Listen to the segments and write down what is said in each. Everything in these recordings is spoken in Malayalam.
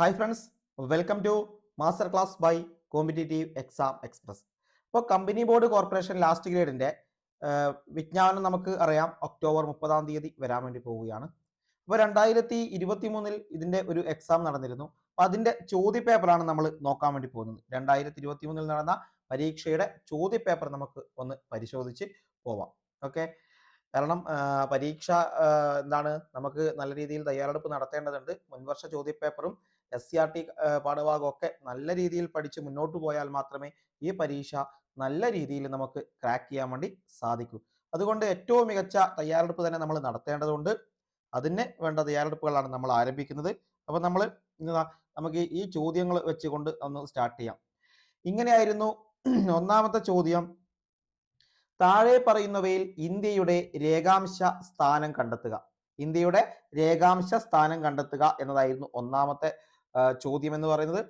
Hi friends welcome to master class by competitive exam express ഇപ്പോൾ കമ്പനി ബോർഡ് കോർപ്പറേഷൻ ലാസ്റ്റ് ഗ്രേഡിന്റെ വിജ്ഞാപനം നമുക്ക് അറിയാം. ഒക്ടോബർ മുപ്പതാം തീയതി വരാൻ വേണ്ടി പോവുകയാണ്. അപ്പോൾ രണ്ടായിരത്തി ഇരുപത്തി മൂന്നിൽ ഇതിന്റെ ഒരു എക്സാം നടന്നിരുന്നു. അപ്പോൾ അതിന്റെ ചോദ്യപേപ്പറാണ് നമ്മൾ നോക്കാൻ വേണ്ടി പോകുന്നത്. രണ്ടായിരത്തി ഇരുപത്തി മൂന്നിൽ നടന്ന പരീക്ഷയുടെ ചോദ്യപേപ്പർ നമുക്ക് ഒന്ന് പരിശോധിച്ച് പോവാം. ഓക്കെ? കാരണം പരീക്ഷ എന്താണ് നമുക്ക് നല്ല രീതിയിൽ തയ്യാറെടുപ്പ് നടത്തേണ്ടതുണ്ട്. മുൻവർഷ ചോദ്യപേപ്പറും എസ് സി ആർ ടി പാഠഭാഗമൊക്കെ നല്ല രീതിയിൽ പഠിച്ച് മുന്നോട്ട് പോയാൽ മാത്രമേ ഈ പരീക്ഷ നല്ല രീതിയിൽ നമുക്ക് ക്രാക്ക് ചെയ്യാൻ വേണ്ടി സാധിക്കൂ. അതുകൊണ്ട് ഏറ്റവും മികച്ച തയ്യാറെടുപ്പ് തന്നെ നമ്മൾ നടത്തേണ്ടതുണ്ട്. അതിന് വേണ്ട തയ്യാറെടുപ്പുകളാണ് നമ്മൾ ആരംഭിക്കുന്നത്. അപ്പൊ നമ്മൾ നമുക്ക് ഈ ചോദ്യങ്ങൾ വെച്ചുകൊണ്ട് ഒന്ന് സ്റ്റാർട്ട് ചെയ്യാം. ഇങ്ങനെയായിരുന്നു ഒന്നാമത്തെ ചോദ്യം. താഴെ പറയുന്നവയിൽ ഇന്ത്യയുടെ രേഖാംശ സ്ഥാനം കണ്ടെത്തുക. ഇന്ത്യയുടെ രേഖാംശ സ്ഥാനം കണ്ടെത്തുക എന്നതായിരുന്നു ഒന്നാമത്തെ ചോദ്യം എന്ന് പറയുന്നത്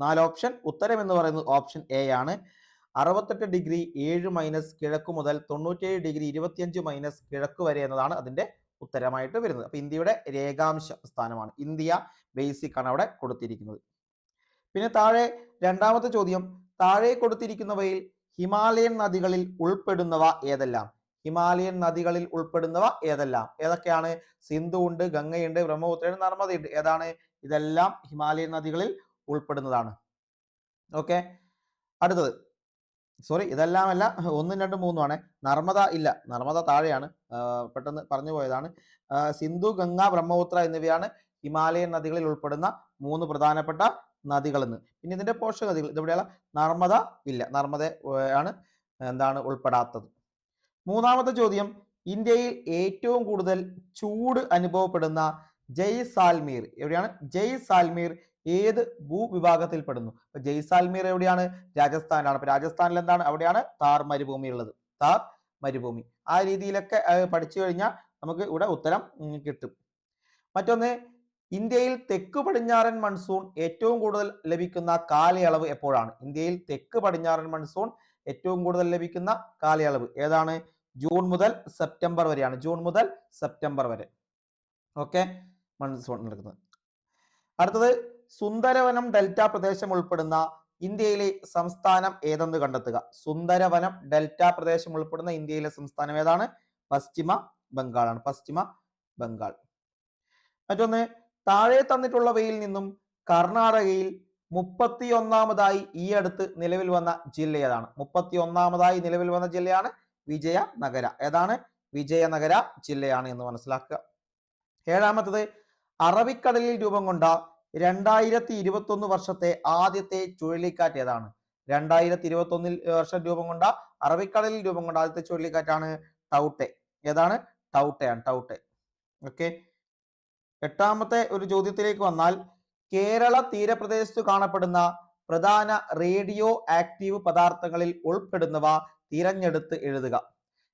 നാല് ഓപ്ഷൻ ഉത്തരം എന്ന് പറയുന്നത് ഓപ്ഷൻ എ ആണ്. അറുപത്തെട്ട് ഡിഗ്രി ഏഴ് മൈനസ് കിഴക്ക് മുതൽ തൊണ്ണൂറ്റേഴ് ഡിഗ്രി ഇരുപത്തിയഞ്ച് മൈനസ് കിഴക്ക് വരെ എന്നതാണ് അതിന്റെ ഉത്തരമായിട്ട് വരുന്നത്. അപ്പൊ ഇന്ത്യയുടെ രേഖാംശ സ്ഥാനമാണ്. ഇന്ത്യ ബേസിക് ആണ് അവിടെ കൊടുത്തിരിക്കുന്നത്. പിന്നെ താഴെ രണ്ടാമത്തെ ചോദ്യം താഴെ കൊടുത്തിരിക്കുന്നവയിൽ ഹിമാലയൻ നദികളിൽ ഉൾപ്പെടുന്നവ ഏതെല്ലാം? ഹിമാലയൻ നദികളിൽ ഉൾപ്പെടുന്നവ ഏതെല്ലാം? ഏതൊക്കെയാണ്? സിന്ധു ഉണ്ട് ഗംഗയുണ്ട് ബ്രഹ്മപുത്രയുണ്ട് നർമ്മദയുണ്ട് ഏതാണ്? ഇതെല്ലാം ഹിമാലയൻ നദികളിൽ ഉൾപ്പെടുന്നതാണ്. ഓക്കെ. അടുത്തത്. സോറി ഇതെല്ലാം അല്ല ഒന്നും രണ്ടും മൂന്നും ആണ്. നർമ്മദ ഇല്ല. നർമ്മദ താഴെയാണ്. പെട്ടെന്ന് പറഞ്ഞു പോയതാണ്. സിന്ധു ഗംഗ ബ്രഹ്മപുത്ര എന്നിവയാണ് ഹിമാലയൻ നദികളിൽ ഉൾപ്പെടുന്ന മൂന്ന് പ്രധാനപ്പെട്ട നദികളെന്ന്. പിന്നെ ഇതിന്റെ പോഷക നദികൾ ഇതെവിടെയുള്ള നർമ്മദ ഇല്ല. നർമ്മദ ആണ് എന്താണ് ഉൾപ്പെടാത്തത്. മൂന്നാമത്തെ ചോദ്യം. ഇന്ത്യയിൽ ഏറ്റവും കൂടുതൽ ചൂട് അനുഭവപ്പെടുന്ന ജയ്സാൽമീർ എവിടെയാണ്? ജയ്സാൽമീർ ഏത് ഭൂവിഭാഗത്തിൽപ്പെടുന്നു? അപ്പൊ ജയ്സാൽമീർ എവിടെയാണ്? രാജസ്ഥാനിലാണ്. അപ്പൊ രാജസ്ഥാനിൽ എന്താണ്? അവിടെയാണ് താർ മരുഭൂമി ഉള്ളത്. താർ മരുഭൂമി. ആ രീതിയിലൊക്കെ പഠിച്ചു കഴിഞ്ഞാൽ നമുക്ക് ഇവിടെ ഉത്തരം കിട്ടും. മറ്റൊന്ന് ഇന്ത്യയിൽ തെക്ക് പടിഞ്ഞാറൻ മൺസൂൺ ഏറ്റവും കൂടുതൽ ലഭിക്കുന്ന കാലയളവ് എപ്പോഴാണ്? ഇന്ത്യയിൽ തെക്ക് പടിഞ്ഞാറൻ മൺസൂൺ ഏറ്റവും കൂടുതൽ ലഭിക്കുന്ന കാലയളവ് ഏതാണ്? ജൂൺ മുതൽ സെപ്റ്റംബർ വരെയാണ്. ജൂൺ മുതൽ സെപ്റ്റംബർ വരെ. ഓക്കെ? മൺസൂൺ നടക്കുന്നത്. അടുത്തത് സുന്ദരവനം ഡെൽറ്റ പ്രദേശം ഉൾപ്പെടുന്ന ഇന്ത്യയിലെ സംസ്ഥാനം ഏതെന്ന് കണ്ടെത്തുക? സുന്ദരവനം ഡെൽറ്റ പ്രദേശം ഉൾപ്പെടുന്ന ഇന്ത്യയിലെ സംസ്ഥാനം ഏതാണ്? പശ്ചിമ ബംഗാളാണ്. പശ്ചിമ ബംഗാൾ. മറ്റൊന്ന് താഴെ തന്നിട്ടുള്ളവയിൽ നിന്നും കർണാടകയിൽ മുപ്പത്തി ഒന്നാമതായി ഈ അടുത്ത് നിലവിൽ വന്ന ജില്ല ഏതാണ്? മുപ്പത്തി ഒന്നാമതായി നിലവിൽ വന്ന ജില്ലയാണ് വിജയനഗര ഏതാണ്? വിജയനഗര ജില്ലയാണ് എന്ന് മനസ്സിലാക്കുക. ഏഴാമത്തത് അറബിക്കടലിൽ രൂപം കൊണ്ട രണ്ടായിരത്തി ഇരുപത്തി ഒന്ന് വർഷത്തെ ആദ്യത്തെ ചുഴലിക്കാറ്റ് ഏതാണ്? രണ്ടായിരത്തി ഇരുപത്തി ഒന്നിൽ വർഷം രൂപം കൊണ്ട അറബിക്കടലിൽ രൂപം കൊണ്ട ആദ്യത്തെ ചുഴലിക്കാറ്റാണ് ടൗട്ടെ ഏതാണ്? ടൗട്ടയാണ് ടൗട്ടെ ഓക്കെ. എട്ടാമത്തെ ഒരു ചോദ്യത്തിലേക്ക് വന്നാൽ കേരള തീരപ്രദേശത്ത് കാണപ്പെടുന്ന പ്രധാന റേഡിയോ ആക്റ്റീവ് പദാർത്ഥങ്ങളിൽ ഉൾപ്പെടുന്നവ തിരഞ്ഞെടുത്ത് എഴുതുക.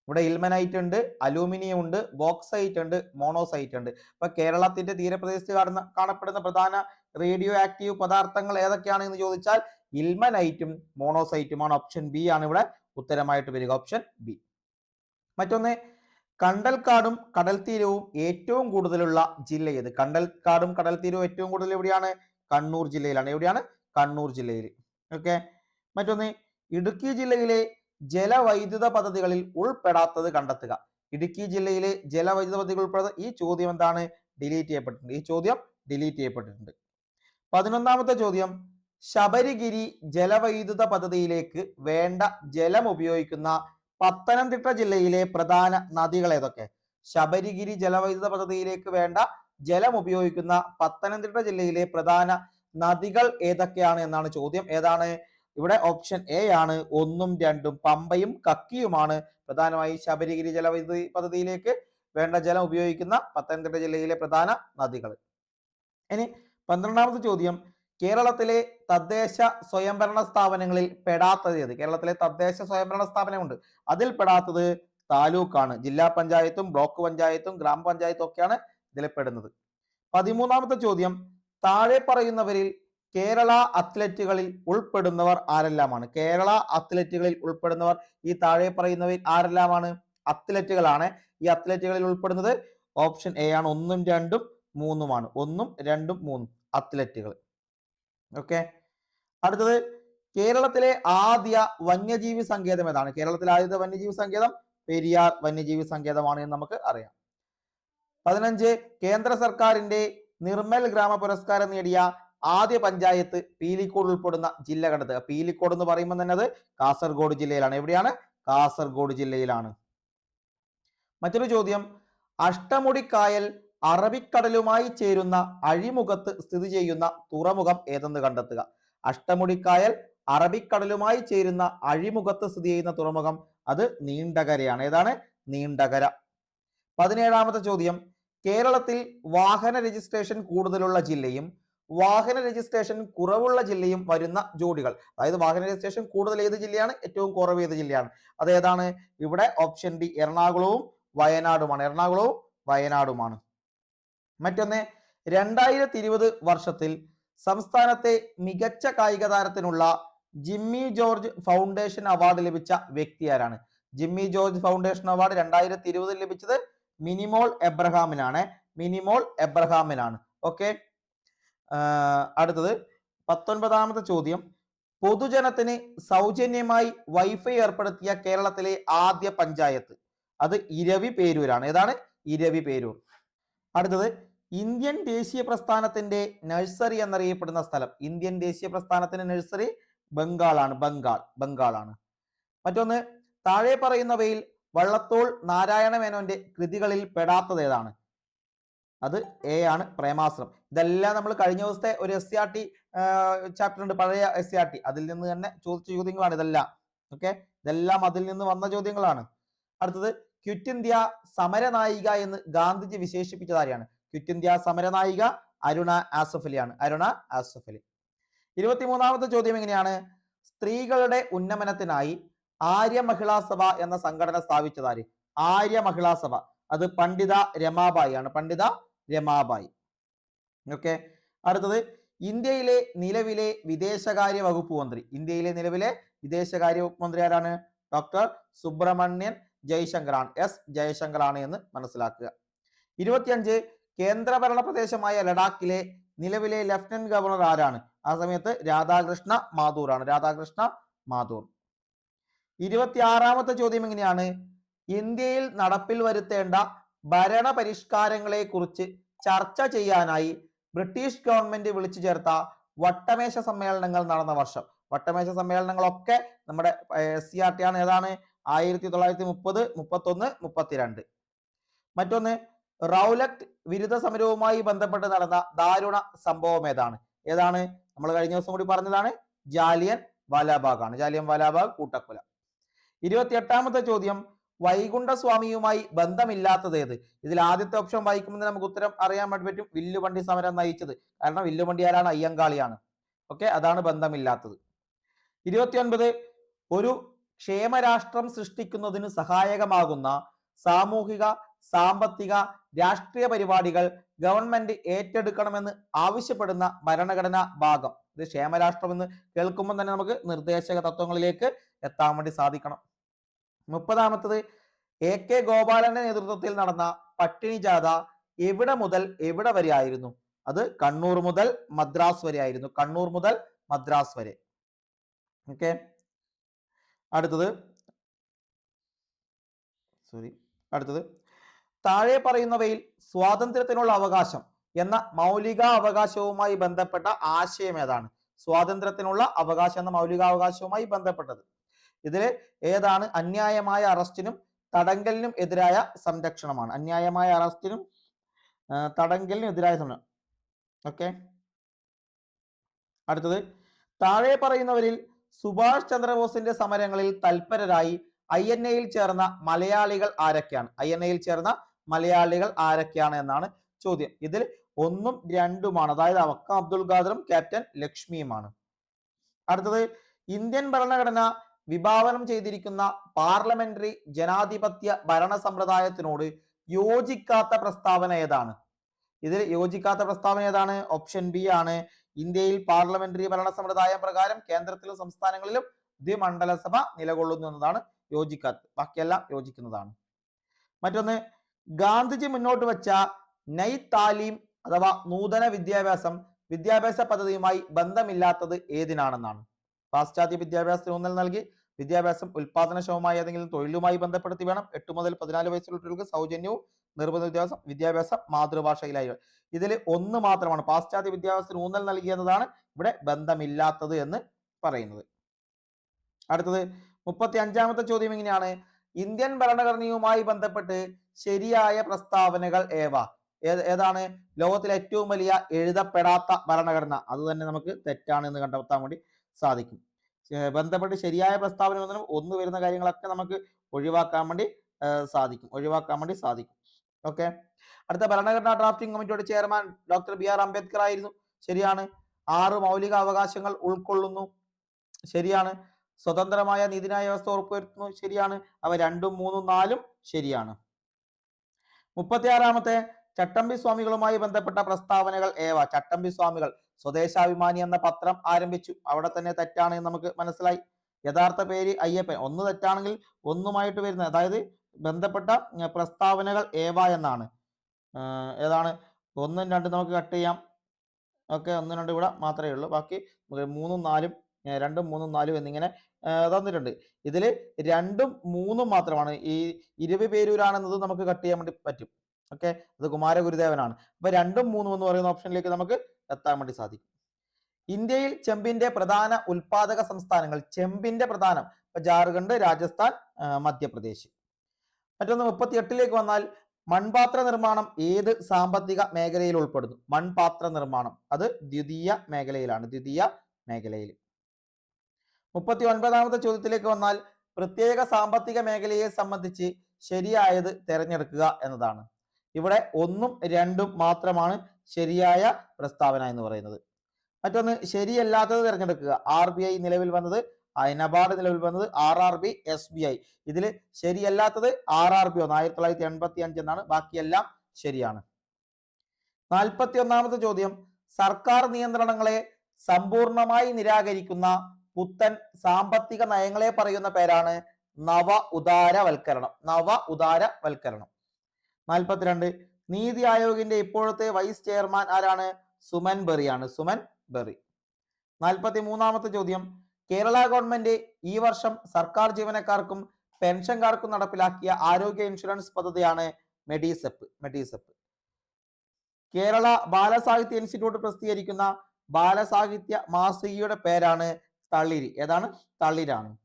ഇവിടെ ഇൽമനൈറ്റ് ഉണ്ട് അലൂമിനിയം ഉണ്ട് ബോക്സൈറ്റ് ഉണ്ട് മോണോസൈറ്റ് ഉണ്ട്. അപ്പൊ കേരളത്തിന്റെ തീരപ്രദേശത്ത് കാണുന്ന കാണപ്പെടുന്ന പ്രധാന റേഡിയോ ആക്റ്റീവ് പദാർത്ഥങ്ങൾ ഏതൊക്കെയാണ് എന്ന് ചോദിച്ചാൽ ഇൽമനൈറ്റും മോണോസൈറ്റുമാണ് ഓപ്ഷൻ ബി ആണ്. ഇവിടെ ഉത്തരമായിട്ട് വരിക. ഓപ്ഷൻ ബി മറ്റൊന്ന് കണ്ടൽക്കാടും കടൽ തീരവും ഏറ്റവും കൂടുതലുള്ള ജില്ല ഏത്? കണ്ടൽക്കാടും കടൽ തീരവും ഏറ്റവും കൂടുതൽ എവിടെയാണ്? കണ്ണൂർ ജില്ലയിലാണ്. എവിടെയാണ്? കണ്ണൂർ ജില്ലയിൽ. ഓക്കെ മറ്റൊന്ന് ഇടുക്കി ജില്ലയിലെ ജലവൈദ്യുത പദ്ധതികളിൽ ഉൾപ്പെടാത്തത് കണ്ടെത്തുക. ഇടുക്കി ജില്ലയിലെ ജലവൈദ്യുത പദ്ധതികൾ ഉൾപ്പെടുന്ന ഈ ചോദ്യം എന്താണ്? ഡിലീറ്റ് ചെയ്യപ്പെട്ടിട്ടുണ്ട്. ഈ ചോദ്യം ഡിലീറ്റ് ചെയ്യപ്പെട്ടിട്ടുണ്ട്. പതിനൊന്നാമത്തെ ചോദ്യം. ശബരിഗിരി ജലവൈദ്യുത പദ്ധതിയിലേക്ക് വേണ്ട ജലം ഉപയോഗിക്കുന്ന പത്തനംതിട്ട ജില്ലയിലെ പ്രധാന നദികൾ ഏതൊക്കെ? ശബരിഗിരി ജലവൈദ്യുത പദ്ധതിയിലേക്ക് വേണ്ട ജലം ഉപയോഗിക്കുന്ന പത്തനംതിട്ട ജില്ലയിലെ പ്രധാന നദികൾ ഏതൊക്കെയാണ് എന്നാണ് ചോദ്യം. ഏതാണ്? ഇവിടെ ഓപ്ഷൻ എ ആണ് ഒന്നും രണ്ടും പമ്പയും കക്കിയുമാണ്. പ്രധാനമായി ശബരിഗിരി ജലവൈദ്യുതി പദ്ധതിയിലേക്ക് വേണ്ട ജലം ഉപയോഗിക്കുന്ന പത്തനംതിട്ട ജില്ലയിലെ പ്രധാന നദികൾ. ഇനി പന്ത്രണ്ടാമത്തെ ചോദ്യം. കേരളത്തിലെ തദ്ദേശ സ്വയംഭരണ സ്ഥാപനങ്ങളിൽ പെടാത്തത് ഏത്? കേരളത്തിലെ തദ്ദേശ സ്വയംഭരണ സ്ഥാപനമുണ്ട്. അതിൽ പെടാത്തത് താലൂക്കാണ്. ജില്ലാ പഞ്ചായത്തും ബ്ലോക്ക് പഞ്ചായത്തും ഗ്രാമപഞ്ചായത്തും ഒക്കെയാണ് ഇതിൽ പെടുന്നത്. പതിമൂന്നാമത്തെ ചോദ്യം. താഴെ പറയുന്നവരിൽ കേരള അത്ലറ്റുകളിൽ ഉൾപ്പെടുന്നവർ ആരെല്ലാമാണ്? കേരള അത്ലറ്റുകളിൽ ഉൾപ്പെടുന്നവർ ഈ താഴെ പറയുന്നവയിൽ ആരെല്ലാമാണ്? അത്ലറ്റുകളാണ്. ഈ അത്ലറ്റുകളിൽ ഉൾപ്പെടുന്നത് ഓപ്ഷൻ എ ആണ്. ഒന്നും രണ്ടും മൂന്നുമാണ്. ഒന്നും രണ്ടും മൂന്നും അത്ലറ്റുകൾ. ഓക്കെ? അടുത്തത് കേരളത്തിലെ ആദ്യ വന്യജീവി സങ്കേതം ഏതാണ്? കേരളത്തിലെ ആദ്യത്തെ വന്യജീവി സങ്കേതം പെരിയാർ വന്യജീവി സങ്കേതമാണ് എന്ന് നമുക്ക് അറിയാം. പതിനഞ്ച് കേന്ദ്ര സർക്കാരിന്റെ നിർമ്മൽ ഗ്രാമ പുരസ്കാരം നേടിയ ആദ്യ പഞ്ചായത്ത് പീലിക്കോട് ഉൾപ്പെടുന്ന ജില്ല കണ്ടെത്തുക പീലിക്കോട് എന്ന് പറയുമ്പോൾ തന്നെ അത് കാസർഗോഡ് ജില്ലയിലാണ്. എവിടെയാണ്? കാസർഗോഡ് ജില്ലയിലാണ്. മറ്റൊരു ചോദ്യം. അഷ്ടമുടിക്കായൽ അറബിക്കടലുമായി ചേരുന്ന അഴിമുഖത്ത് സ്ഥിതി ചെയ്യുന്ന തുറമുഖം ഏതെന്ന് കണ്ടെത്തുക? അഷ്ടമുടിക്കായൽ അറബിക്കടലുമായി ചേരുന്ന അഴിമുഖത്ത് സ്ഥിതി ചെയ്യുന്ന തുറമുഖം അത് നീണ്ടകരയാണ്. ഏതാണ്? നീണ്ടകര. പതിനേഴാമത്തെ ചോദ്യം. കേരളത്തിൽ വാഹന രജിസ്ട്രേഷൻ കൂടുതലുള്ള ജില്ലയും വാഹന രജിസ്ട്രേഷൻ കുറവുള്ള ജില്ലയും വരുന്ന ജോഡികൾ. അതായത് വാഹന രജിസ്ട്രേഷൻ കൂടുതൽ ഏത് ജില്ലയാണ്? ഏറ്റവും കുറവ് ഏത് ജില്ലയാണ്? അതേതാണ് ഇവിടെ ഓപ്ഷൻ ഡി എറണാകുളവും വയനാടുമാണ്. എറണാകുളവും വയനാടുമാണ്. മറ്റൊന്ന് രണ്ടായിരത്തി ഇരുപത് വർഷത്തിൽ സംസ്ഥാനത്തെ മികച്ച കായിക താരത്തിനുള്ള ജിമ്മി ജോർജ് ഫൗണ്ടേഷൻ അവാർഡ് ലഭിച്ച വ്യക്തി ആരാണ്? ജിമ്മി ജോർജ് ഫൗണ്ടേഷൻ അവാർഡ് രണ്ടായിരത്തി ഇരുപതിൽ ലഭിച്ചത് മിനിമോൾ എബ്രഹാമിനാണ്. മിനിമോൾ എബ്രഹാമിനാണ്. ഓക്കെ? അടുത്തത് പത്തൊൻപതാമത്തെ ചോദ്യം. പൊതുജനത്തിന് സൗജന്യമായി വൈഫൈ ഏർപ്പെടുത്തിയ കേരളത്തിലെ ആദ്യ പഞ്ചായത്ത്. അത് ഇരവി പേരൂരാണ്. ഏതാണ്? ഇരവി പേരൂർ. അടുത്തത് ഇന്ത്യൻ ദേശീയ പ്രസ്ഥാനത്തിന്റെ നഴ്സറി എന്നറിയപ്പെടുന്ന സ്ഥലം. ഇന്ത്യൻ ദേശീയ പ്രസ്ഥാനത്തിന്റെ നഴ്സറി ബംഗാളാണ്. ബംഗാൾ ബംഗാളാണ്. മറ്റൊന്ന് താഴെ പറയുന്നവയിൽ വള്ളത്തോൾ നാരായണ മേനോന്റെ കൃതികളിൽ പെടാത്തത് ഏതാണ്? അത് എ ആണ് പ്രേമാസ്ത്രം ഇതെല്ലാം നമ്മൾ കഴിഞ്ഞ ദിവസത്തെ ഒരു S C R T chapter ഉണ്ട്. പഴയ എസ് സി ആർ ടി അതിൽ നിന്ന് തന്നെ ചോദിച്ച ചോദ്യങ്ങളാണ് ഇതെല്ലാം. ഓക്കെ ഇതെല്ലാം അതിൽ നിന്ന് വന്ന ചോദ്യങ്ങളാണ്. അടുത്തത് ക്വിറ്റ് ഇന്ത്യ സമരനായിക എന്ന് ഗാന്ധിജി വിശേഷിപ്പിച്ചത് ആരെയാണ്? ക്വിറ്റ് ഇന്ത്യ സമരനായിക അരുണ ആസഫലി ആണ്. അരുണ ആസഫലി. ഇരുപത്തിമൂന്നാമത്തെ ചോദ്യം എങ്ങനെയാണ്? സ്ത്രീകളുടെ ഉന്നമനത്തിനായി ആര്യ മഹിളാ സഭ എന്ന സംഘടന സ്ഥാപിച്ചതാര് ആര്യ മഹിളാ സഭ. അത് പണ്ഡിത രമാബായി ആണ്. പണ്ഡിത രമാബായി. ഓക്കെ അടുത്തത് ഇന്ത്യയിലെ നിലവിലെ വിദേശകാര്യ വകുപ്പ് മന്ത്രി. ഇന്ത്യയിലെ നിലവിലെ വിദേശകാര്യ വകുപ്പ് മന്ത്രി ആരാണ്? ഡോക്ടർ സുബ്രഹ്മണ്യൻ ജയശങ്കറാണ്. എസ് ജയശങ്കറാണ് എന്ന് മനസ്സിലാക്കുക. ഇരുപത്തിയഞ്ച് കേന്ദ്രഭരണ പ്രദേശമായ ലഡാക്കിലെ നിലവിലെ ലഫ്റ്റനന്റ് ഗവർണർ ആരാണ്? ആ സമയത്ത് രാധാകൃഷ്ണ മാഥൂർ ആണ്. രാധാകൃഷ്ണ മാഥൂർ ഇരുപത്തിയാറാമത്തെ ചോദ്യം എങ്ങനെയാണ്? ഇന്ത്യയിൽ നടപ്പിൽ വരുത്തേണ്ട ഭരണ പരിഷ്കാരങ്ങളെ കുറിച്ച് ചർച്ച ചെയ്യാനായി ബ്രിട്ടീഷ് ഗവൺമെന്റ് വിളിച്ചു ചേർത്ത വട്ടമേശ സമ്മേളനങ്ങൾ നടന്ന വർഷം. വട്ടമേശ സമ്മേളനങ്ങളൊക്കെ നമ്മുടെ എസ് സി ആർ ടി ആണ് ഏതാണ്? ആയിരത്തി തൊള്ളായിരത്തി മുപ്പത് മുപ്പത്തൊന്ന് മുപ്പത്തിരണ്ട്. മറ്റൊന്ന് റൗലറ്റ് വിരുദ്ധ സമരവുമായി ബന്ധപ്പെട്ട് നടന്ന ദാരുണ സംഭവം ഏതാണ്? ഏതാണ്? നമ്മൾ കഴിഞ്ഞ ദിവസം കൂടി പറഞ്ഞതാണ് ജാലിയൻ വാലാബാഗ് ആണ്. ജാലിയൻ വാലാബാഗ് കൂട്ടക്കൊല. ഇരുപത്തിയെട്ടാമത്തെ ചോദ്യം വൈകുണ്ഠസ്വാമിയുമായി ബന്ധമില്ലാത്തത് ഏത്? ഇതിൽ ആദ്യത്തെ ഓപ്ഷൻ വായിക്കുമ്പോൾ നമുക്ക് ഉത്തരം അറിയാൻ വേണ്ടി പറ്റും. വില്ലുവണ്ടി സമരം നയിച്ചത്. കാരണം വില്ലുവണ്ടി ആരാണ് അയ്യങ്കാളിയാണ്. ഓക്കെ അതാണ് ബന്ധമില്ലാത്തത്. ഇരുപത്തിയൊൻപത്. ഒരു ക്ഷേമരാഷ്ട്രം സൃഷ്ടിക്കുന്നതിന് സഹായകമാകുന്ന സാമൂഹിക സാമ്പത്തിക രാഷ്ട്രീയ പരിപാടികൾ ഗവൺമെന്റ് ഏറ്റെടുക്കണമെന്ന് ആവശ്യപ്പെടുന്ന ഭരണഘടനാ ഭാഗം. ഇത് ക്ഷേമരാഷ്ട്രം എന്ന് കേൾക്കുമ്പോൾ തന്നെ നമുക്ക് നിർദ്ദേശക തത്വങ്ങളിലേക്ക് എത്താൻ വേണ്ടി സാധിക്കണം. മുപ്പതാമത്തത് എ കെ ഗോപാലന്റെ നേതൃത്വത്തിൽ നടന്ന പട്ടിണി ജാഥ എവിടെ മുതൽ എവിടെ വരെ ആയിരുന്നു? അത് കണ്ണൂർ മുതൽ മദ്രാസ് വരെ ആയിരുന്നു. കണ്ണൂർ മുതൽ മദ്രാസ് വരെ. ഓക്കെ. അടുത്തത്. സോറി. അടുത്തത്. താഴെ പറയുന്നവയിൽ സ്വാതന്ത്ര്യത്തിനുള്ള അവകാശം എന്ന മൗലിക അവകാശവുമായി ബന്ധപ്പെട്ട ആശയം ഏതാണ്? സ്വാതന്ത്ര്യത്തിനുള്ള അവകാശം എന്ന മൗലികാവകാശവുമായി ബന്ധപ്പെട്ടത്. ഇതിൽ ഏതാണ്? അന്യായമായ അറസ്റ്റിനും തടങ്കലിനും എതിരായ സംരക്ഷണമാണ്. അന്യായമായ അറസ്റ്റിനും തടങ്കലിനും എതിരായ സംരക്ഷണം ഓക്കെ. അടുത്തത്. താഴെ പറയുന്നവരിൽ സുഭാഷ് ചന്ദ്രബോസിന്റെ സമരങ്ങളിൽ തൽപരരായി ഐ എൻ എയിൽ ചേർന്ന മലയാളികൾ ആരൊക്കെയാണ്? ഐ എൻ എയിൽ ചേർന്ന മലയാളികൾ ആരൊക്കെയാണ് എന്നാണ് ചോദ്യം. ഇതിൽ ഒന്നും രണ്ടുമാണ്. അതായത് അവക്കം അബ്ദുൽ ഖാദറും ക്യാപ്റ്റൻ ലക്ഷ്മിയുമാണ്. അടുത്തത്. ഇന്ത്യൻ ഭരണഘടന വിഭാവനം ചെയ്തിരിക്കുന്ന പാർലമെന്ററി ജനാധിപത്യ ഭരണ സമ്പ്രദായത്തിനോട് യോജിക്കാത്ത പ്രസ്താവന ഏതാണ്? ഇതിൽ യോജിക്കാത്ത പ്രസ്താവന ഏതാണ്? ഓപ്ഷൻ ബി ആണ്. ഇന്ത്യയിൽ പാർലമെന്ററി ഭരണ സമ്പ്രദായം പ്രകാരം കേന്ദ്രത്തിലും സംസ്ഥാനങ്ങളിലും ദ്വിമണ്ഡലസഭ നിലകൊള്ളുന്നു എന്നതാണ് യോജിക്കാത്ത ബാക്കിയെല്ലാം യോജിക്കുന്നതാണ്. മറ്റൊന്ന് ഗാന്ധിജി മുന്നോട്ട് വെച്ച നൈ താലീം അഥവാ നൂതന വിദ്യാഭ്യാസം വിദ്യാഭ്യാസ പദ്ധതിയുമായി ബന്ധമില്ലാത്തത് ഏതിനാണെന്നാണ്? പാശ്ചാത്യ വിദ്യാഭ്യാസത്തിന് ഊന്നൽ നൽകി. വിദ്യാഭ്യാസം ഉൽപാദനക്ഷമമായ ഏതെങ്കിലും തൊഴിലുമായി ബന്ധപ്പെടുത്തി വേണം. എട്ട് മുതൽ പതിനാല് വയസ്സുള്ള കുട്ടികൾക്ക് സൗജന്യവും നിർബന്ധ വിദ്യാഭ്യാസം വിദ്യാഭ്യാസം മാതൃഭാഷയിലായി ഇതിൽ ഒന്ന് മാത്രമാണ് പാശ്ചാത്യ വിദ്യാഭ്യാസത്തിന് ഊന്നൽ നൽകിയെന്നതാണ് ഇവിടെ ബന്ധമില്ലാത്തത് എന്ന് പറയുന്നത്. അടുത്തത് മുപ്പത്തി അഞ്ചാമത്തെ ചോദ്യം ഇങ്ങനെയാണ്. ഇന്ത്യൻ ഭരണഘടനയുമായി ബന്ധപ്പെട്ട് ശരിയായ പ്രസ്താവനകൾ ഏവ? ഏതാണ്? ലോകത്തിലെ ഏറ്റവും വലിയ എഴുതപ്പെടാത്ത ഭരണഘടന. അത് തന്നെ നമുക്ക് തെറ്റാണ് എന്ന് കണ്ടെത്താൻ വേണ്ടി. സാധിക്കും. ബന്ധപ്പെട്ട് ശരിയായ പ്രസ്താവന ഒന്നും ഒന്ന് വരുന്ന കാര്യങ്ങളൊക്കെ നമുക്ക് ഒഴിവാക്കാൻ വേണ്ടി സാധിക്കും. ഒഴിവാക്കാൻ വേണ്ടി സാധിക്കും. ഓക്കെ? അടുത്ത ഭരണഘടനാ ഡ്രാഫ്റ്റിംഗ് കമ്മിറ്റിയുടെ chairman doctor B R Ambedkar ആയിരുന്നു. ശരിയാണ്. ആറ് മൗലിക അവകാശങ്ങൾ ഉൾക്കൊള്ളുന്നു. ശരിയാണ്. സ്വതന്ത്രമായ നീതിന്യായ വ്യവസ്ഥ ഉറപ്പുവരുത്തുന്നു. ശരിയാണ്. അവ രണ്ടും മൂന്നും നാലും ശരിയാണ്. മുപ്പത്തിയാറാമത്തെ ചട്ടമ്പി സ്വാമികളുമായി ബന്ധപ്പെട്ട പ്രസ്താവനകൾ ഏവ? ചട്ടമ്പി സ്വാമികൾ സ്വദേശാഭിമാനി എന്ന പത്രം ആരംഭിച്ചു. അവിടെ തന്നെ തെറ്റാണ് നമുക്ക് മനസ്സിലായി. യഥാർത്ഥ പേര് അയ്യപ്പൻ. ഒന്ന് തെറ്റാണെങ്കിൽ ഒന്നുമായിട്ട് വരുന്നത്. അതായത് ബന്ധപ്പെട്ട പ്രസ്താവനകൾ ഏവ എന്നാണ്. ഏതാണ്? ഒന്നും രണ്ടും നമുക്ക് കട്ട് ചെയ്യാം. ഓക്കെ ഒന്നും രണ്ടും ഇവിടെ മാത്രമേ ഉള്ളൂ. ബാക്കി മൂന്നും നാലും രണ്ടും മൂന്നും നാലും എന്നിങ്ങനെ തന്നിട്ടുണ്ട്. ഇതിൽ രണ്ടും മൂന്നും മാത്രമാണ്. ഈ ഇരുപത് പേരൂരാണെന്നത് നമുക്ക് കട്ട് ചെയ്യാൻ വേണ്ടി പറ്റും. ഓക്കെ അത് കുമാരഗുരുദേവനാണ്. അപ്പൊ രണ്ടും മൂന്നും എന്ന് പറയുന്ന ഓപ്ഷനിലേക്ക് നമുക്ക് എത്താൻ വേണ്ടി സാധിക്കും. ഇന്ത്യയിൽ ചെമ്പിന്റെ പ്രധാന ഉൽപാദക സംസ്ഥാനങ്ങൾ ചെമ്പിന്റെ പ്രധാനം ഇപ്പൊ ജാർഖണ്ഡ് രാജസ്ഥാൻ മധ്യപ്രദേശ്. മറ്റൊന്ന് മുപ്പത്തി എട്ടിലേക്ക് വന്നാൽ മൺപാത്ര നിർമ്മാണം ഏത് സാമ്പത്തിക മേഖലയിൽ ഉൾപ്പെടുന്നു? മൺപാത്ര നിർമ്മാണം. അത് ദ്വിതീയ മേഖലയിലാണ്. ദ്വിതീയ മേഖലയിൽ. മുപ്പത്തി ഒൻപതാമത്തെ ചോദ്യത്തിലേക്ക് വന്നാൽ പ്രത്യേക സാമ്പത്തിക മേഖലയെ സംബന്ധിച്ച് ശരിയായത് തിരഞ്ഞെടുക്കുക എന്നതാണ്. ഇവിടെ ഒന്നും രണ്ടും മാത്രമാണ് ശരിയായ പ്രസ്താവന എന്ന് പറയുന്നത്. മറ്റൊന്ന് ശരിയല്ലാത്തത് തിരഞ്ഞെടുക്കുക. ആർ ബി ഐ നിലവിൽ വന്നത് നബാർഡ് നിലവിൽ വന്നത് R R B S B I. ഇതിൽ ശരിയല്ലാത്തത് ആർ ആർ ബി ഒന്ന് ആയിരത്തി തൊള്ളായിരത്തി എൺപത്തി അഞ്ച് എന്നാണ്. ബാക്കിയെല്ലാം ശരിയാണ്. നാൽപ്പത്തി ഒന്നാമത്തെ ചോദ്യം. സർക്കാർ നിയന്ത്രണങ്ങളെ സമ്പൂർണമായി നിരാകരിക്കുന്ന പുത്തൻ സാമ്പത്തിക നയങ്ങളെ പറയുന്ന പേരാണ് നവ ഉദാരവൽക്കരണം. നവ ഉദാരവൽക്കരണം. നാൽപ്പത്തിരണ്ട് നീതി ആയോഗിന്റെ ഇപ്പോഴത്തെ വൈസ് ചെയർമാൻ ആരാണ്? സുമൻ ബെറിയാണ് സുമൻ ബെറി. നാൽപ്പത്തി മൂന്നാമത്തെ ചോദ്യം. കേരള ഗവൺമെന്റ് ഈ വർഷം സർക്കാർ ജീവനക്കാർക്കും പെൻഷൻകാർക്കും നടപ്പിലാക്കിയ ആരോഗ്യ ഇൻഷുറൻസ് പദ്ധതിയാണ് മെഡിസെപ്പ് മെഡിസെപ്പ് കേരള ബാലസാഹിത്യ ഇൻസ്റ്റിറ്റ്യൂട്ട് പ്രസിദ്ധീകരിക്കുന്ന ബാലസാഹിത്യ മാസികയുടെ പേരാണ് തളിരി. ഏതാണ്? തളിരാണ്.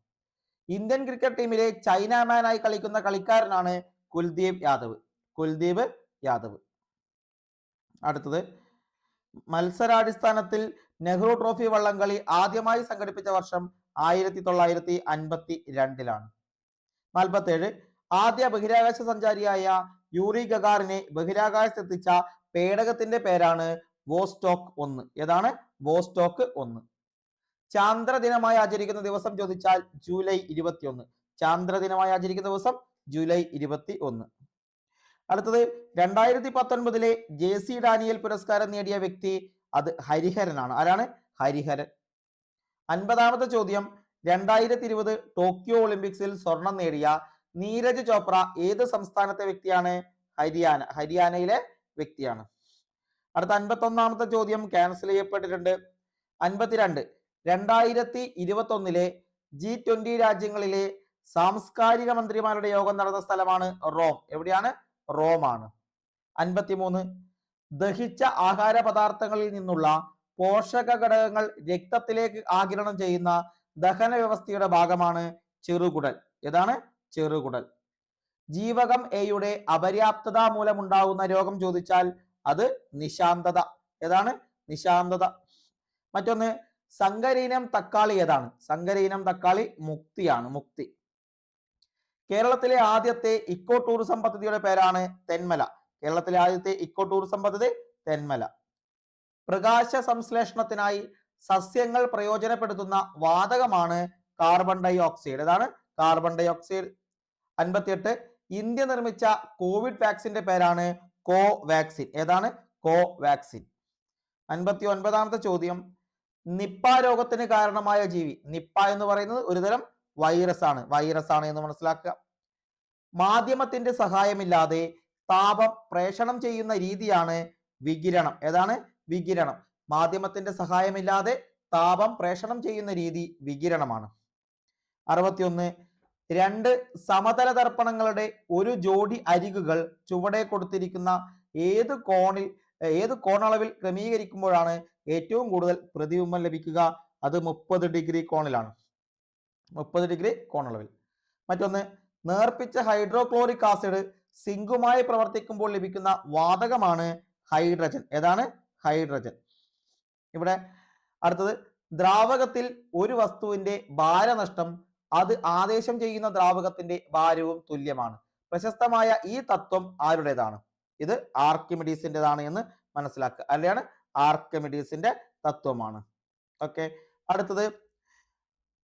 ഇന്ത്യൻ ക്രിക്കറ്റ് ടീമിലെ ചൈനാമാനായി കളിക്കുന്ന കളിക്കാരനാണ് കുൽദീപ് യാദവ്. കുൽദീപ് യാദവ്. അടുത്തത്. മത്സരാടിസ്ഥാനത്തിൽ നെഹ്റു ട്രോഫി വള്ളംകളി ആദ്യമായി സംഘടിപ്പിച്ച വർഷം ആയിരത്തി തൊള്ളായിരത്തി അൻപത്തി രണ്ടിലാണ് നാൽപ്പത്തേഴ് ആദ്യ ബഹിരാകാശ സഞ്ചാരിയായ യൂറി ഗഗാറിനെ ബഹിരാകാശത്തെത്തിച്ച പേടകത്തിന്റെ പേരാണ് വോസ്റ്റോക്ക് ഒന്ന്. ഏതാണ്? വോസ്റ്റോക്ക് ഒന്ന്. ചാന്ദ്രദിനമായി ആചരിക്കുന്ന ദിവസം ചോദിച്ചാൽ ജൂലൈ ഇരുപത്തിയൊന്ന്. ചാന്ദ്രദിനമായി ആചരിക്കുന്ന ദിവസം ജൂലൈ ഇരുപത്തി ഒന്ന് അടുത്തത് രണ്ടായിരത്തി പത്തൊൻപതിലെ ജെ സി ഡാനിയൽ പുരസ്കാരം നേടിയ വ്യക്തി അത് ഹരിഹരനാണ്. ആരാണ്? ഹരിഹരൻ. അൻപതാമത്തെ ചോദ്യം. രണ്ടായിരത്തി ഇരുപത് ടോക്കിയോ ഒളിമ്പിക്സിൽ സ്വർണം നേടിയ നീരജ് ചോപ്ര ഏത് സംസ്ഥാനത്തെ വ്യക്തിയാണ്? ഹരിയാന ഹരിയാനയിലെ വ്യക്തിയാണ്. അടുത്ത അൻപത്തി ഒന്നാമത്തെ ചോദ്യം ക്യാൻസൽ ചെയ്യപ്പെട്ടിട്ടുണ്ട്. അൻപത്തിരണ്ട്. രണ്ടായിരത്തി ഇരുപത്തി ഒന്നിലെ ജി ട്വന്റി രാജ്യങ്ങളിലെ സാംസ്കാരിക മന്ത്രിമാരുടെ യോഗം നടന്ന സ്ഥലമാണ് റോം. എവിടെയാണ്? റോം ആണ് അൻപത്തിമൂന്ന്. ദഹിച്ച ആഹാര പദാർത്ഥങ്ങളിൽ നിന്നുള്ള പോഷക ഘടകങ്ങൾ രക്തത്തിലേക്ക് ആകിരണം ചെയ്യുന്ന ദഹന വ്യവസ്ഥയുടെ ഭാഗമാണ് ചെറുകുടൽ. ഏതാണ്? ചെറുകുടൽ. ജീവകം എയുടെ അപര്യാപ്തത മൂലമുണ്ടാകുന്ന രോഗം ചോദിച്ചാൽ അത് നിശാന്തത. ഏതാണ്? നിശാന്തത. മറ്റൊന്ന് സങ്കരീനം തക്കാളി ഏതാണ്? സങ്കരീനം തക്കാളി മുക്തിയാണ് മുക്തി. കേരളത്തിലെ ആദ്യത്തെ ഇക്കോ ടൂറിസം പദ്ധതിയുടെ പേരാണ് തെന്മല. കേരളത്തിലെ ആദ്യത്തെ ഇക്കോ ടൂറിസം പദ്ധതി തെന്മല. പ്രകാശ സംശ്ലേഷണത്തിനായി സസ്യങ്ങൾ പ്രയോജനപ്പെടുത്തുന്ന വാതകമാണ് കാർബൺ ഡൈ ഓക്സൈഡ് ഏതാണ് കാർബൺ ഡൈ ഓക്സൈഡ് അൻപത്തിയെട്ട് ഇന്ത്യ നിർമ്മിച്ച കോവിഡ് വാക്സിന്റെ പേരാണ് കോ വാക്സിൻ ഏതാണ്? കോ വാക്സിൻ അൻപത്തി ഒൻപതാമത്തെ ചോദ്യം. നിപ്പ രോഗത്തിന് കാരണമായ ജീവി. നിപ്പ എന്ന് പറയുന്നത് ഒരുതരം വൈറസ് ആണ് വൈറസ് ആണ് എന്ന് മനസ്സിലാക്കുക. മാധ്യമത്തിന്റെ സഹായമില്ലാതെ താപം പ്രേഷണം ചെയ്യുന്ന രീതിയാണ് വികിരണം. ഏതാണ്? വികിരണം. മാധ്യമത്തിന്റെ സഹായമില്ലാതെ താപം പ്രേഷണം ചെയ്യുന്ന രീതി വികിരണമാണ്. അറുപത്തിയൊന്ന്. രണ്ട് സമതല ദർപ്പണങ്ങളുടെ ഒരു ജോഡി അരികുകൾ ചുവടെ കൊടുത്തിരിക്കുന്ന ഏത് കോണിൽ ഏത് കോണളവിൽ ക്രമീകരിക്കുമ്പോഴാണ് ഏറ്റവും കൂടുതൽ പ്രതിബിംബം ലഭിക്കുക? അത് മുപ്പത് ഡിഗ്രി കോണിലാണ്. മുപ്പത് ഡിഗ്രി കോണളവിൽ. മറ്റൊന്ന് നേർപ്പിച്ച ഹൈഡ്രോക്ലോറിക് ആസിഡ് സിങ്കുമായി പ്രവർത്തിക്കുമ്പോൾ ലഭിക്കുന്ന വാതകമാണ് ഹൈഡ്രജൻ. ഏതാണ്? ഹൈഡ്രജൻ. ഇവിടെ അടുത്തത് ദ്രാവകത്തിൽ ഒരു വസ്തുവിന്റെ ഭാരനഷ്ടം അത് ആദേശം ചെയ്യുന്ന ദ്രാവകത്തിന്റെ ഭാരവും തുല്യമാണ്. പ്രശസ്തമായ ഈ തത്വം ആരുടേതാണ്? ഇത് ആർക്കിമിഡീസിന്റെതാണ് എന്ന് മനസ്സിലാക്കുക. അല്ലെയാണ് ആർക്കിമിഡീസിന്റെ തത്വമാണ്. ഓക്കെ. അടുത്തത്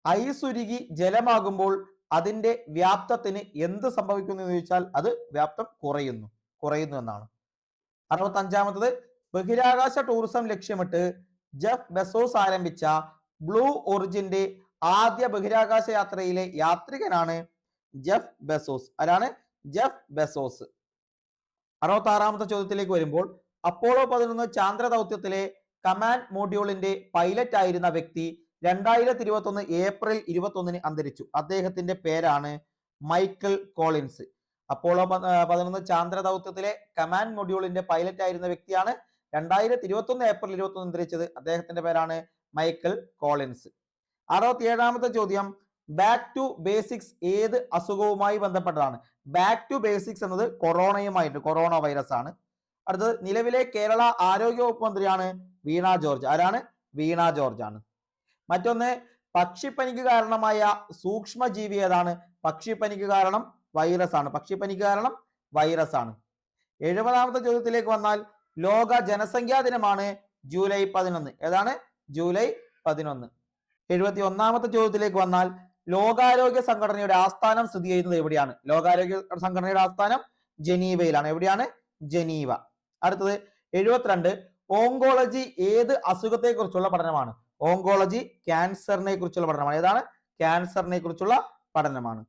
ഐസ് ഉരുകി ജലമാകുമ്പോൾ അതിന്റെ വ്യാപ്തത്തിന് എന്ത് സംഭവിക്കുന്നു എന്ന് ചോദിച്ചാൽ അത് വ്യാപ്തം കുറയുന്നു കുറയുന്നു എന്നാണ്. അറുപത്തി അഞ്ചാമത്തത് ബഹിരാകാശ ടൂറിസം ലക്ഷ്യമിട്ട് ജെഫ് ബെസോസ് ആരംഭിച്ച ബ്ലൂ ഒറിജിന്റെ ആദ്യ ബഹിരാകാശ യാത്രയിലെ യാത്രികനാണ് ജെഫ് ബെസോസ്. ആരാണ്? Jeff Bezos. അറുപത്തി ആറാമത്തെ ചോദ്യത്തിലേക്ക് വരുമ്പോൾ അപ്പോളോ പതിനൊന്ന് ചാന്ദ്ര ദൗത്യത്തിലെ കമാൻഡ് മോഡ്യൂളിന്റെ പൈലറ്റ് ആയിരുന്ന വ്യക്തി രണ്ടായിരത്തി ഇരുപത്തി ഒന്ന് ഏപ്രിൽ ഇരുപത്തി ഒന്നിന് അന്തരിച്ചു. അദ്ദേഹത്തിന്റെ പേരാണ് മൈക്കിൾ കോളിൻസ്. അപ്പോളോ പതിനൊന്ന് ചാന്ദ്ര ദൗത്യത്തിലെ കമാൻഡ് മൊഡ്യൂളിന്റെ പൈലറ്റ് ആയിരുന്ന വ്യക്തിയാണ് രണ്ടായിരത്തി ഇരുപത്തി ഒന്ന് ഏപ്രിൽ ഇരുപത്തി ഒന്ന് അന്തരിച്ചത്. അദ്ദേഹത്തിന്റെ പേരാണ് മൈക്കിൾ കോളിൻസ്. അറുപത്തി ഏഴാമത്തെ ചോദ്യം. ബാക്ക് ടു ബേസിക്സ് ഏത് അസുഖവുമായി ബന്ധപ്പെട്ടതാണ്? ബാക്ക് ടു ബേസിക്സ് എന്നത് കൊറോണയുമായിട്ട് കൊറോണ വൈറസ് ആണ്. അടുത്തത് നിലവിലെ കേരള ആരോഗ്യ വകുപ്പ് മന്ത്രിയാണ് വീണ ജോർജ്. ആരാണ്? വീണ ജോർജ് ആണ്. മറ്റൊന്ന് പക്ഷിപ്പനിക്ക് കാരണമായ സൂക്ഷ്മജീവി ഏതാണ്? പക്ഷിപ്പനിക്ക് കാരണം വൈറസ് ആണ് പക്ഷിപ്പനിക്ക് കാരണം വൈറസ് ആണ് എഴുപതാമത്തെ ചോദ്യത്തിലേക്ക് വന്നാൽ ലോക ജനസംഖ്യാ ദിനമാണ് ജൂലൈ പതിനൊന്ന്. ഏതാണ്? ജൂലൈ പതിനൊന്ന്. എഴുപത്തി ഒന്നാമത്തെ ചോദ്യത്തിലേക്ക് വന്നാൽ ലോകാരോഗ്യ സംഘടനയുടെ ആസ്ഥാനം സ്ഥിതി ചെയ്യുന്നത് എവിടെയാണ്? ലോകാരോഗ്യ സംഘടനയുടെ ആസ്ഥാനം ജനീവയിലാണ്. എവിടെയാണ്? ജനീവ. അടുത്തത് എഴുപത്തിരണ്ട്. ഓങ്കോളജി ഏത് അസുഖത്തെക്കുറിച്ചുള്ള പഠനമാണ്? ഓങ്കോളജി ക്യാൻസറിനെ കുറിച്ചുള്ള പഠനമാണ് ഏതാണ്? ക്യാൻസറിനെ കുറിച്ചുള്ള പഠനമാണ്.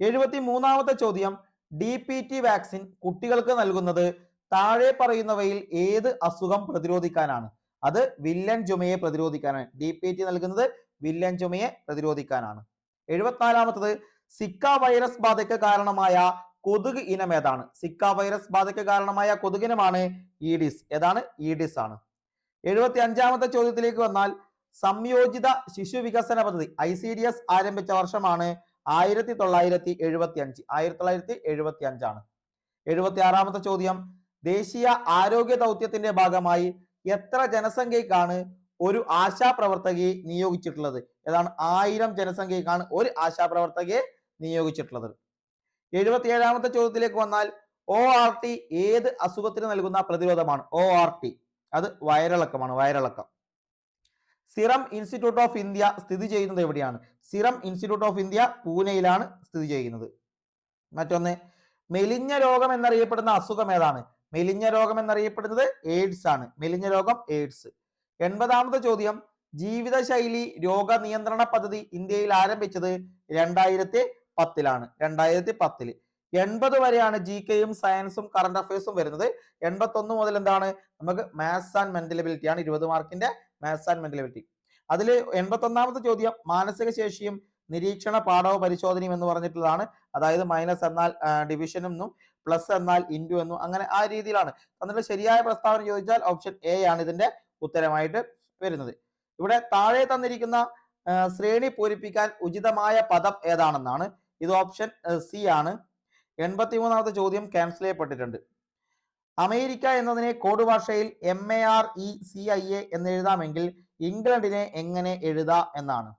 എഴുപത്തി മൂന്നാമത്തെ ചോദ്യം. ഡി പി ടി വാക്സിൻ കുട്ടികൾക്ക് നൽകുന്നത് താഴെ പറയുന്നവയിൽ ഏത് അസുഖം പ്രതിരോധിക്കാനാണ്? അത് വില്ലൻ ചുമയെ പ്രതിരോധിക്കാനാണ്. ഡി പി ടി നൽകുന്നത് വില്ലൻ ചുമയെ പ്രതിരോധിക്കാനാണ്. എഴുപത്തിനാലാമത്തത്. സിക്ക വൈറസ് ബാധയ്ക്ക് കാരണമായ കൊതുക് ഇനം ഏതാണ്? സിക്ക വൈറസ് ബാധയ്ക്ക് കാരണമായ കൊതുകിനമാണ് ഈഡിസ്. ഏതാണ്? ഈഡിസ് ആണ്. എഴുപത്തി അഞ്ചാമത്തെ ചോദ്യത്തിലേക്ക് വന്നാൽ സംയോജിത ശിശു വികസന പദ്ധതി ഐ സി ഡി എസ് ആരംഭിച്ച വർഷമാണ് ആയിരത്തി തൊള്ളായിരത്തി എഴുപത്തി അഞ്ച് ആയിരത്തി തൊള്ളായിരത്തി എഴുപത്തി അഞ്ചാണ് എഴുപത്തി ആറാമത്തെ ചോദ്യം ദേശീയ ആരോഗ്യ ദൗത്യത്തിന്റെ ഭാഗമായി എത്ര ജനസംഖ്യക്കാണ് ഒരു ആശാപ്രവർത്തകയെ നിയോഗിച്ചിട്ടുള്ളത്? ഏതാണ് ആയിരം ജനസംഖ്യക്കാണ് ഒരു ആശാപ്രവർത്തകയെ നിയോഗിച്ചിട്ടുള്ളത്? എഴുപത്തിയേഴാമത്തെ ചോദ്യത്തിലേക്ക് വന്നാൽ ഒ ആർ ടി ഏത് അസുഖത്തിന് നൽകുന്ന പ്രതിരോധമാണ്? ഒ ആർ ടി അത് വയറിളക്കമാണ് വയറിളക്കം. സിറം ഇൻസ്റ്റിറ്റ്യൂട്ട് ഓഫ് ഇന്ത്യ സ്ഥിതി ചെയ്യുന്നത് എവിടെയാണ്? സിറം ഇൻസ്റ്റിറ്റ്യൂട്ട് ഓഫ് ഇന്ത്യ പൂനെയിലാണ് സ്ഥിതി ചെയ്യുന്നത്. മറ്റൊന്ന് മെലിഞ്ഞ രോഗം എന്നറിയപ്പെടുന്ന അസുഖം ഏതാണ്? മെലിഞ്ഞ രോഗം എന്നറിയപ്പെടുന്നത് എയ്ഡ്സ് ആണ്. മെലിഞ്ഞ രോഗം എയ്ഡ്സ്. എൺപതാമത്തെ ചോദ്യം ജീവിതശൈലി രോഗ നിയന്ത്രണ പദ്ധതി ഇന്ത്യയിൽ ആരംഭിച്ചത് രണ്ടായിരത്തി പത്തിലാണ് രണ്ടായിരത്തി പത്തിൽ എൺപത് വരെയാണ് ജി കെയും സയൻസും കറണ്ട് അഫയേഴ്സും വരുന്നത്. എൺപത്തി ഒന്ന് മുതൽ എന്താണ്? നമുക്ക് മാത്സ് ആൻഡ് മെന്റലബിലിറ്റി ആണ് ഇരുപത് മാർക്കിന്റെ മാത്സ് ആൻഡ് മെന്റൽ എബിലിറ്റി അതിൽ എൺപത്തി ഒന്നാമത്തെ ചോദ്യം മാനസിക ശേഷിയും നിരീക്ഷണ പാഠവ പരിശോധനയും എന്ന് പറഞ്ഞിട്ടുള്ളതാണ്. അതായത് മൈനസ് എന്നാൽ ഡിവിഷൻ എന്നും പ്ലസ് എന്നാൽ ഇന്റു എന്നും അങ്ങനെ ആ രീതിയിലാണ്. എന്നിട്ട് ശരിയായ പ്രസ്താവന ചോദിച്ചാൽ ഓപ്ഷൻ എ ആണ് ഇതിന്റെ ഉത്തരമായിട്ട് വരുന്നത്. ഇവിടെ താഴെ തന്നിരിക്കുന്ന ശ്രേണി പൂരിപ്പിക്കാൻ ഉചിതമായ പദം ഏതാണെന്നാണ്. ഇത് ഓപ്ഷൻ സി ആണ്. എൺപത്തി മൂന്നാമത്തെ ചോദ്യം ക്യാൻസൽ ചെയ്യപ്പെട്ടിട്ടുണ്ട്. അമേരിക്ക എന്നതിനെ കോഡ് ഭാഷയിൽ M A R E C I A എന്ന് എഴുതാമെങ്കിൽ ഇംഗ്ലണ്ടിനെ എങ്ങനെ എഴുതാ എന്നാണ്.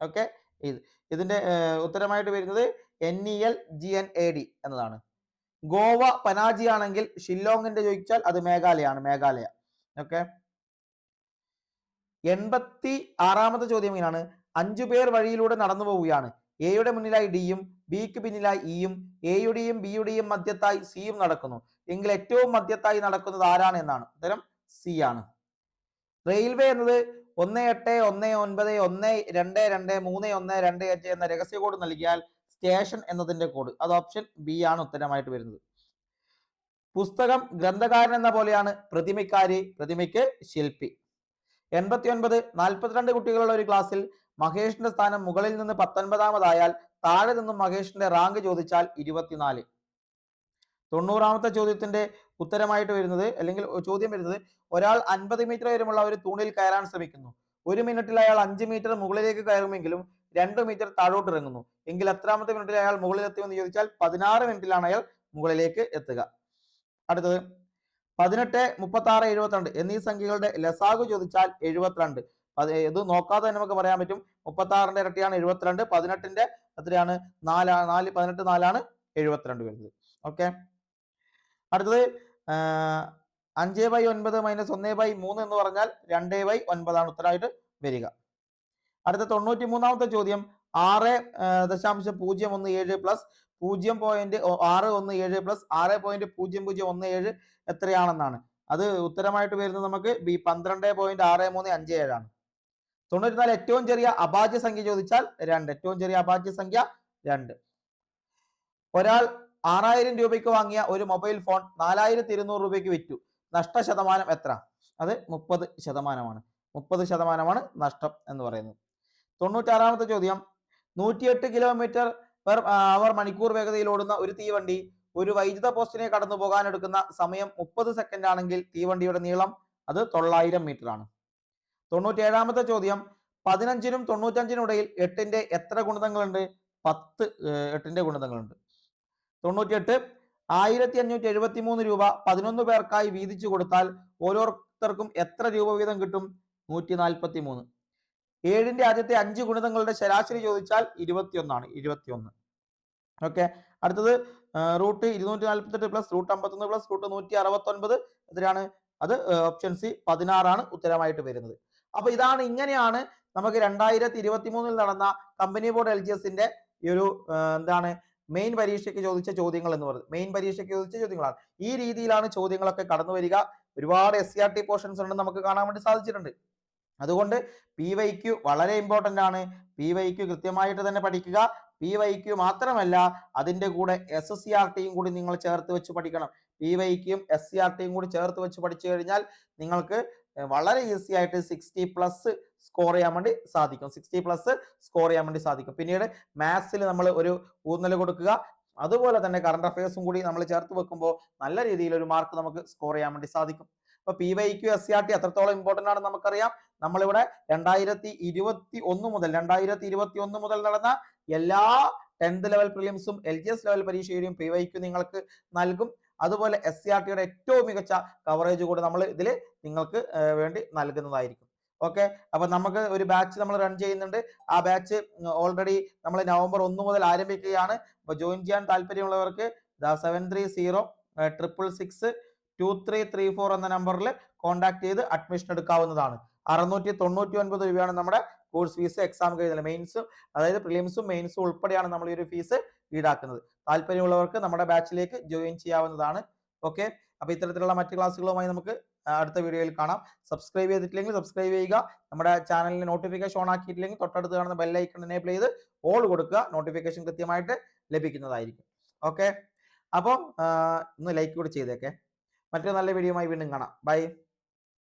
ഓക്കെ ഇത് ഇതിന്റെ ഉത്തരമായിട്ട് വരുന്നത് N E L G N A D എന്നതാണ്. ഗോവ പനാജി ആണെങ്കിൽ ഷില്ലോങ്ങിന്റെ ചോദിച്ചാൽ അത് മേഘാലയാണ് മേഘാലയ. ഓക്കെ എൺപത്തി ആറാമത്തെ ചോദ്യം ഇങ്ങനെയാണ്. അഞ്ചു പേർ വഴിയിലൂടെ നടന്നു പോവുകയാണ്. എയുടെ മുന്നിലായി ഡിയും ബിക്ക് പിന്നിലായി ഇയും എയുടെയും ബിയുടെയും മധ്യത്തായി സിയും നടക്കുന്നു. എങ്കിൽ ഏറ്റവും മധ്യത്തായി നടക്കുന്നത് ആരാണ് എന്നാണ്? ഉത്തരം സി ആണ്. റെയിൽവേ എന്നത് ഒന്ന് എട്ട് ഒന്ന് ഒൻപത് ഒന്ന് രണ്ട് രണ്ട് മൂന്ന് ഒന്ന് രണ്ട് അഞ്ച് എന്ന രഹസ്യ കോഡ് നൽകിയാൽ സ്റ്റേഷൻ എന്നതിന്റെ കോഡ്. അത് ഓപ്ഷൻ ബി ആണ് ഉത്തരമായിട്ട് വരുന്നത്. പുസ്തകം ഗ്രന്ഥകാരൻ എന്ന പോലെയാണ് പ്രതിമയ്ക്കാരി പ്രതിമയ്ക്ക് ശില്പി. എൺപത്തി ഒൻപത് നാൽപ്പത്തിരണ്ട് കുട്ടികളുള്ള ഒരു ക്ലാസ്സിൽ മഹേഷിന്റെ സ്ഥാനം മുകളിൽ നിന്ന് പത്തൊൻപതാമതായാൽ താഴെ നിന്നും മഹേഷിന്റെ റാങ്ക് ചോദിച്ചാൽ ഇരുപത്തിനാല്. തൊണ്ണൂറാമത്തെ ചോദ്യത്തിന്റെ ഉത്തരമായിട്ട് വരുന്നത് അല്ലെങ്കിൽ ചോദ്യം വരുന്നത് ഒരാൾ അൻപത് മീറ്റർ ഉയരമുള്ള ഒരു തൂണിൽ കയറാൻ ശ്രമിക്കുന്നു. ഒരു മിനിറ്റിൽ അയാൾ അഞ്ച് മീറ്റർ മുകളിലേക്ക് കയറുമെങ്കിലും രണ്ട് മീറ്റർ താഴോട്ട് ഇറങ്ങുന്നു. എങ്കിൽ എത്രാമത്തെ മിനിറ്റിൽ അയാൾ മുകളിൽ എത്തുമെന്ന് ചോദിച്ചാൽ പതിനാറ് മിനിറ്റിലാണ് അയാൾ മുകളിലേക്ക് എത്തുക. അടുത്തത് പതിനെട്ട് മുപ്പത്തി ആറ് എഴുപത്തിരണ്ട് എന്നീ സംഖ്യകളുടെ ലസാഗു ചോദിച്ചാൽ എഴുപത്തിരണ്ട്. ഇത് നോക്കാതെ തന്നെ നമുക്ക് പറയാൻ പറ്റും. മുപ്പത്തി ആറിന്റെ ഇരട്ടിയാണ് എഴുപത്തിരണ്ട് പതിനെട്ടിന്റെ എത്രയാണ് നാലാണ് നാല് പതിനെട്ട് നാലാണ് എഴുപത്തിരണ്ട് വരുന്നത്. ഓക്കെ? അടുത്തത് അഞ്ച് ബൈ ഒൻപത് മൈനസ് ഒന്ന് ബൈ മൂന്ന് എന്ന് പറഞ്ഞാൽ രണ്ട് ബൈ ഒൻപതാണ് ഉത്തരമായിട്ട് വരിക. അടുത്ത തൊണ്ണൂറ്റി മൂന്നാമത്തെ ചോദ്യം ആറ് ദശാംശം പൂജ്യം ഒന്ന് ഏഴ് പ്ലസ് പൂജ്യം പോയിന്റ് ആറ് ഒന്ന് ഏഴ് പ്ലസ് ആറ് പോയിന്റ് പൂജ്യം പൂജ്യം ഒന്ന് ഏഴ് എത്രയാണെന്നാണ്. അത് ഉത്തരമായിട്ട് വരുന്നത് നമുക്ക് ബി പന്ത്രണ്ട് പോയിന്റ് ആറ് മൂന്ന് അഞ്ച് ഏഴാണ് തൊണ്ണൂറ്റിനാല് ഏറ്റവും ചെറിയ അഭാജ്യ സംഖ്യ ചോദിച്ചാൽ രണ്ട്. ഏറ്റവും ചെറിയ അഭാജ്യ സംഖ്യ രണ്ട്. ഒരാൾ ആറായിരം രൂപയ്ക്ക് വാങ്ങിയ ഒരു മൊബൈൽ ഫോൺ നാലായിരത്തി ഇരുന്നൂറ് രൂപയ്ക്ക് വിറ്റു. നഷ്ട ശതമാനം എത്ര? അത് മുപ്പത് ശതമാനമാണ്. മുപ്പത് ശതമാനമാണ് നഷ്ടം എന്ന് പറയുന്നത്. തൊണ്ണൂറ്റാറാമത്തെ ചോദ്യം. നൂറ്റിയെട്ട് കിലോമീറ്റർ പെർ അവർ മണിക്കൂർ വേഗതയിൽ ഓടുന്ന ഒരു തീവണ്ടി ഒരു വൈദ്യുത പോസ്റ്റിനെ കടന്നു പോകാൻ എടുക്കുന്ന സമയം മുപ്പത് സെക്കൻഡ് ആണെങ്കിൽ തീവണ്ടിയുടെ നീളം അത് തൊള്ളായിരം മീറ്റർ ആണ്. തൊണ്ണൂറ്റേഴാമത്തെ ചോദ്യം. പതിനഞ്ചിനും തൊണ്ണൂറ്റഞ്ചിനും ഇടയിൽ എട്ടിന്റെ എത്ര ഗുണിതങ്ങളുണ്ട്? പത്ത് എട്ടിന്റെ ഗുണിതങ്ങളുണ്ട്. തൊണ്ണൂറ്റിയെട്ട്. ആയിരത്തി അഞ്ഞൂറ്റി എഴുപത്തി മൂന്ന് രൂപ പതിനൊന്ന് പേർക്കായി വീതിച്ചു കൊടുത്താൽ ഓരോരുത്തർക്കും എത്ര രൂപ വീതം കിട്ടും? നൂറ്റി നാൽപ്പത്തി മൂന്ന് ഏഴിന്റെ ആദ്യത്തെ അഞ്ച് ഗുണിതങ്ങളുടെ ശരാശരി ചോദിച്ചാൽ ഇരുപത്തിയൊന്നാണ് ഇരുപത്തിയൊന്ന്. ഓക്കെ. അടുത്തത് റൂട്ട് ഇരുന്നൂറ്റി നാൽപ്പത്തെട്ട് പ്ലസ് റൂട്ട് അമ്പത്തൊന്ന് പ്ലസ് റൂട്ട് നൂറ്റി അറുപത്തി ഒൻപത് എത്രയാണ് അത് ഓപ്ഷൻ സി പതിനാറാണ് ഉത്തരമായിട്ട് വരുന്നത്. അപ്പൊ ഇതാണ് ഇങ്ങനെയാണ് നമുക്ക് രണ്ടായിരത്തി ഇരുപത്തി മൂന്നിൽ നടന്ന കമ്പനി ബോർഡ് എൽ ജി എസിന്റെ ഈ ഒരു എന്താണ് മെയിൻ പരീക്ഷയ്ക്ക് ചോദിച്ച ചോദ്യങ്ങൾ എന്ന് പറയുന്നത്. മെയിൻ പരീക്ഷയ്ക്ക് ചോദിച്ച ചോദ്യങ്ങളാണ്. ഈ രീതിയിലാണ് ചോദ്യങ്ങളൊക്കെ കടന്നു വരിക. ഒരുപാട് S C R T portions ഉണ്ട് നമുക്ക് കാണാൻ വേണ്ടി സാധിച്ചിട്ടുണ്ട്. അതുകൊണ്ട് പി വൈ ക്യു വളരെ ഇമ്പോർട്ടന്റ് ആണ്. പി വൈ ക്യു കൃത്യമായിട്ട് തന്നെ പഠിക്കുക. പി വൈ ക്യു മാത്രമല്ല അതിന്റെ കൂടെ എസ് എസ് സി ആർ ടിയും കൂടി നിങ്ങൾ ചേർത്ത് വെച്ച് പഠിക്കണം. പി വൈ ക്യും എസ് സി ആർ ടിയും കൂടി ചേർത്ത് വെച്ച് പഠിച്ചു കഴിഞ്ഞാൽ നിങ്ങൾക്ക് വളരെ ഈസി ആയിട്ട് സിക്സ്റ്റി പ്ലസ് സ്കോർ ചെയ്യാൻ വേണ്ടി സാധിക്കും. സിക്സ്റ്റി പ്ലസ് സ്കോർ ചെയ്യാൻ വേണ്ടി സാധിക്കും. പിന്നീട് മാത്സിൽ നമ്മൾ ഒരു ഊന്നൽ കൊടുക്കുക. അതുപോലെ തന്നെ കറണ്ട് അഫയേഴ്സും കൂടി നമ്മൾ ചേർത്ത് വെക്കുമ്പോൾ നല്ല രീതിയിൽ ഒരു മാർക്ക് നമുക്ക് സ്കോർ ചെയ്യാൻ വേണ്ടി സാധിക്കും. അപ്പൊ P Y Q S C R T എത്രത്തോളം ഇമ്പോർട്ടന്റ് ആണെന്ന് നമുക്കറിയാം. നമ്മളിവിടെ രണ്ടായിരത്തി ഇരുപത്തി ഒന്ന് മുതൽ രണ്ടായിരത്തി ഇരുപത്തി ഒന്ന് മുതൽ നടന്ന എല്ലാ ടെൻത്ത് ലെവൽ പ്രിലിംസും എൽ ജി എസ് ലെവൽ പരീക്ഷയുടെയും പി വൈ ക്യു നിങ്ങൾക്ക് നൽകും. അതുപോലെ എസ് സി ആർ ടിയുടെ ഏറ്റവും മികച്ച കവറേജ് കൂടി നമ്മൾ ഇതിൽ നിങ്ങൾക്ക് വേണ്ടി നൽകുന്നതായിരിക്കും. ഓക്കെ? അപ്പൊ നമുക്ക് ഒരു ബാച്ച് നമ്മൾ റൺ ചെയ്യുന്നുണ്ട്. ആ ബാച്ച് ഓൾറെഡി നമ്മൾ നവംബർ ഒന്ന് മുതൽ ആരംഭിക്കുകയാണ്. അപ്പൊ ജോയിൻ ചെയ്യാൻ താല്പര്യമുള്ളവർക്ക് seven three zero triple six two three three four എന്ന നമ്പറിൽ കോൺടാക്ട് ചെയ്ത് അഡ്മിഷൻ എടുക്കാവുന്നതാണ്. അറുന്നൂറ്റി തൊണ്ണൂറ്റി ഒൻപത് രൂപയാണ് നമ്മുടെ കോഴ്സ് ഫീസ് എക്സാം കഴിഞ്ഞാൽ മെയിൻസും അതായത് പ്രിലിംസും മെയിൻസും ഉൾപ്പെടെയാണ് നമ്മൾ ഈ ഒരു ഫീസ് ഈടാക്കുന്നത്. താല്പര്യമുള്ളവർക്ക് നമ്മുടെ ബാച്ചിലേക്ക് ജോയിൻ ചെയ്യാവുന്നതാണ്. ഓക്കെ അപ്പൊ ഇത്തരത്തിലുള്ള മറ്റ് ക്ലാസ്സുകളുമായി നമുക്ക് അടുത്ത വീഡിയോയിൽ കാണാം. സബ്സ്ക്രൈബ് ചെയ്തിട്ടില്ലെങ്കിൽ സബ്സ്ക്രൈബ് ചെയ്യുക. നമ്മുടെ ചാനലിന് നോട്ടിഫിക്കേഷൻ ഓൺ ആക്കിയിട്ടില്ലെങ്കിൽ തൊട്ടടുത്ത് കാണുന്ന ബെല്ലൈക്കൺ എനേബിൾ ചെയ്ത് ഓൾ കൊടുക്കുക. നോട്ടിഫിക്കേഷൻ കൃത്യമായിട്ട് ലഭിക്കുന്നതായിരിക്കും. ഓക്കെ അപ്പോൾ ഇന്ന് ലൈക്ക് കൂടി ചെയ്തേക്കെ. മറ്റൊരു നല്ല വീഡിയോയുമായി വീണ്ടും കാണാം. ബൈ